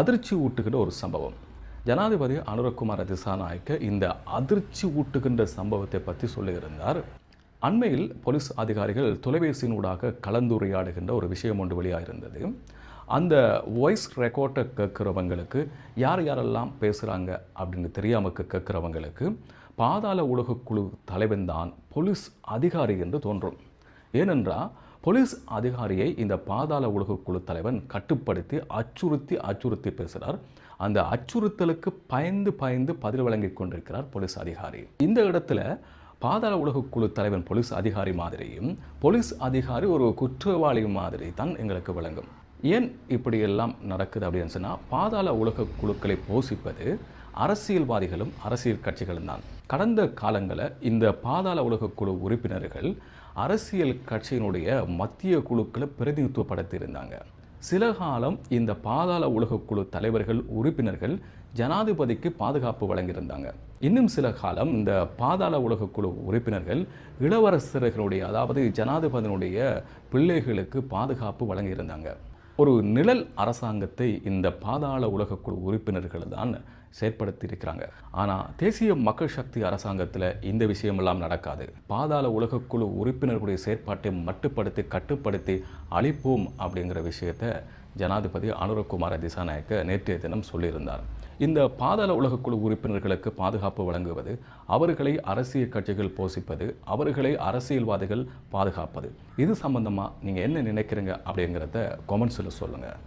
அதிர்ச்சி ஊட்டுகின்ற ஒரு சம்பவம். ஜனாதிபதி அனுரகுமார் திசாநாயக்க இந்த அதிர்ச்சி ஊட்டுகின்ற சம்பவத்தை பற்றி சொல்லியிருந்தார். அண்மையில் போலீஸ் அதிகாரிகள் தொலைபேசியினூடாக கலந்துரையாடுகின்ற ஒரு விஷயம் ஒன்று வெளியாகிருந்தது அந்த வாய்ஸ் ரெக்கார்டை கேட்குறவங்களுக்கு யார் யாரெல்லாம் பேசுகிறாங்க அப்படின்னு தெரியாமல் கேட்குறவங்களுக்கு பாதாள உலகக்குழு தலைவன் தான் போலீஸ் அதிகாரி என்று தோன்றும். ஏனென்றால் போலீஸ் அதிகாரியை இந்த பாதாள உலகக்குழு தலைவன் கட்டுப்படுத்தி அச்சுறுத்தி அச்சுறுத்தி பேசுகிறார் அந்த அச்சுறுத்தலுக்கு பயந்து பயந்து பதில் வழங்கி கொண்டிருக்கிறார் போலீஸ் அதிகாரி. இந்த இடத்துல பாதாள உலகக்குழு தலைவன் போலீஸ் அதிகாரி மாதிரியும் போலீஸ் அதிகாரி ஒரு குற்றவாளி மாதிரி தான் எங்களுக்கு விளங்கும். ஏன் இப்படியெல்லாம் நடக்குது அப்படின்னு சொன்னால் பாதாள உலக குழுக்களை போஷிப்பது அரசியல்வாதிகளும் அரசியல் கட்சிகளும் தான். கடந்த காலங்களில் இந்த பாதாள உலக குழு உறுப்பினர்கள் அரசியல் கட்சியினுடைய மத்திய குழுக்களை பிரதிநிதித்துவப்படுத்தியிருந்தாங்க. சில காலம் இந்த பாதாள உலகக்குழு தலைவர்கள் உறுப்பினர்கள் ஜனாதிபதிக்கு பாதுகாப்பு வழங்கியிருந்தாங்க. இன்னும் சில காலம் இந்த பாதாள உலகக்குழு உறுப்பினர்கள் இளவரசர்களுடைய அதாவது ஜனாதிபதியினுடைய பிள்ளைகளுக்கு பாதுகாப்பு வழங்கியிருந்தாங்க. ஒரு நிழல் அரசாங்கத்தை இந்த பாதாள உலகக்குழு உறுப்பினர்கள் தான் செயற்படுத்தியிருக்கிறாங்க. ஆனால் தேசிய மக்கள் சக்தி அரசாங்கத்தில் இந்த விஷயமெல்லாம் நடக்காது. பாதாள உலகக்குழு உறுப்பினர்களுடைய செயற்பாட்டை மட்டுப்படுத்தி கட்டுப்படுத்தி அழிப்போம் அப்படிங்கிற விஷயத்தை ஜனாதிபதி அனுரகுமார திசாநாயக்க நேற்றைய தினம் சொல்லியிருந்தார். இந்த பாதாள உலகக்குழு உறுப்பினர்களுக்கு பாதுகாப்பு வழங்குவது அவர்களை அரசியல் கட்சிகள் போஷிப்பது அவர்களை அரசியல்வாதிகள் பாதுகாப்பது. இது சம்பந்தமாக நீங்கள் என்ன நினைக்கிறீங்க அப்படிங்கிறத கொமெண்ட்ஸில் சொல்லுங்கள்